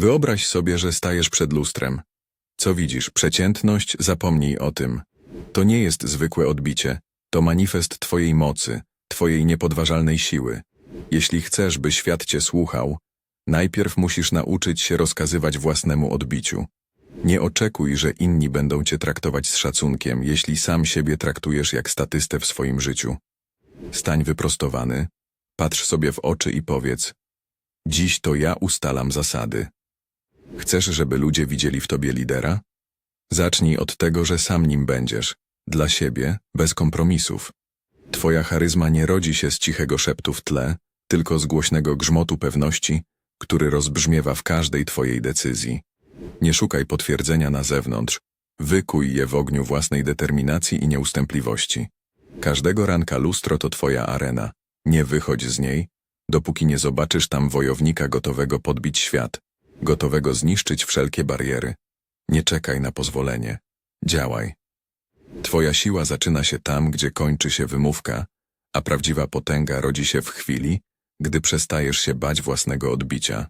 Wyobraź sobie, że stajesz przed lustrem. Co widzisz? Przeciętność? Zapomnij o tym. To nie jest zwykłe odbicie. To manifest Twojej mocy, Twojej niepodważalnej siły. Jeśli chcesz, by świat Cię słuchał, najpierw musisz nauczyć się rozkazywać własnemu odbiciu. Nie oczekuj, że inni będą Cię traktować z szacunkiem, jeśli sam siebie traktujesz jak statystę w swoim życiu. Stań wyprostowany, patrz sobie w oczy i powiedz: Dziś to ja ustalam zasady. Chcesz, żeby ludzie widzieli w tobie lidera? Zacznij od tego, że sam nim będziesz. Dla siebie, bez kompromisów. Twoja charyzma nie rodzi się z cichego szeptu w tle, tylko z głośnego grzmotu pewności, który rozbrzmiewa w każdej twojej decyzji. Nie szukaj potwierdzenia na zewnątrz, wykuj je w ogniu własnej determinacji i nieustępliwości. Każdego ranka lustro to twoja arena. Nie wychodź z niej, dopóki nie zobaczysz tam wojownika gotowego podbić świat, gotowego zniszczyć wszelkie bariery. Nie czekaj na pozwolenie. Działaj. Twoja siła zaczyna się tam, gdzie kończy się wymówka, a prawdziwa potęga rodzi się w chwili, gdy przestajesz się bać własnego odbicia.